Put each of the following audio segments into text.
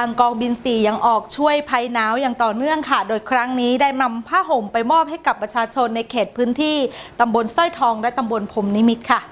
างกองบิน 4 ยังออกช่วยภัยหนาวอย่างต่อเนื่องค่ะ โดยครั้งนี้ได้นำผ้าห่มไปมอบให้กับประชาชนในเขตพื้นที่ตำบลสร้อยทองและตำบลพรมนิมิตค่ะ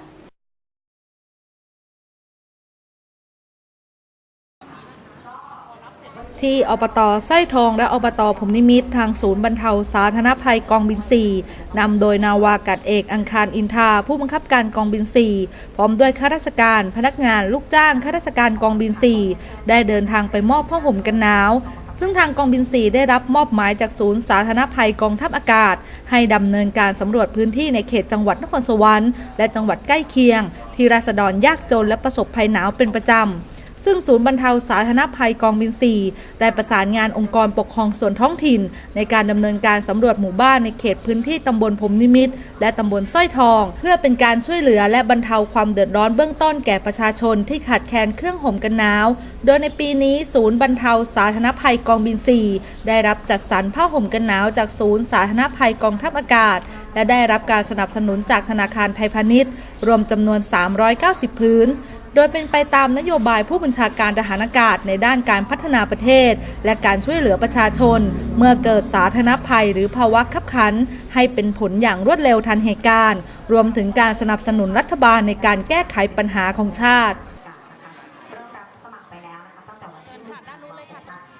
ที่อบตสร้อยทองและอบตผมนิมิตทางศูนย์บรรเทาสาธารณภัยกองบิน 4นำโดยนาวากาศเอกอังคารอินทาผู้บังคับการกองบิน 4 พร้อมด้วยข้าราชการ พนักงานลูกจ้างข้าราชการกองบิน 4 ได้เดินทางไปมอบผ้าห่มกันหนาว ซึ่งทางกองบิน 4 ได้รับมอบหมายจากศูนย์สาธารณภัยกองทัพอากาศ ให้ดำเนินการสำรวจพื้นที่ในเขตจังหวัดนครสวรรค์และจังหวัดใกล้เคียง ที่ราษฎรยากจนและประสบภัยหนาวเป็นประจำ ซึ่งศูนย์บรรเทาสาธารณภัยกองบิน 4 ได้ประสานงานองค์กรปกครองส่วนท้องถิ่น ในการดำเนินการสำรวจหมู่บ้านในเขตพื้นที่ตำบลพรมนิมิต และตำบลสร้อยทอง เพื่อเป็นการช่วยเหลือและบรรเทาความเดือดร้อนเบื้องต้นแก่ประชาชนที่ขาดแคลนเครื่องห่มกันหนาว โดยในปีนี้ศูนย์บรรเทาสาธารณภัยกองบิน 4 ได้รับจัดสรรผ้าห่มกันหนาวจากศูนย์สาธารณภัยกองทัพอากาศ และได้รับการสนับสนุนจากธนาคารไทยพาณิชย์ รวมจำนวน 390 พื้น โดยเป็นไปตามนโยบายผู้บัญชาการทหารอากาศในด้านการพัฒนาประเทศ และการช่วยเหลือประชาชน เมื่อเกิดสาธารณภัยหรือภาวะขับขัน ให้เป็นผลอย่างรวดเร็วทันเหตุการณ์ รวมถึงการสนับสนุนรัฐบาลในการแก้ไขปัญหาของชาติเริ่มรับสมัครไปแล้วนะคะตั้งแต่วันที่หนึ่งนเข้ารับค่ะ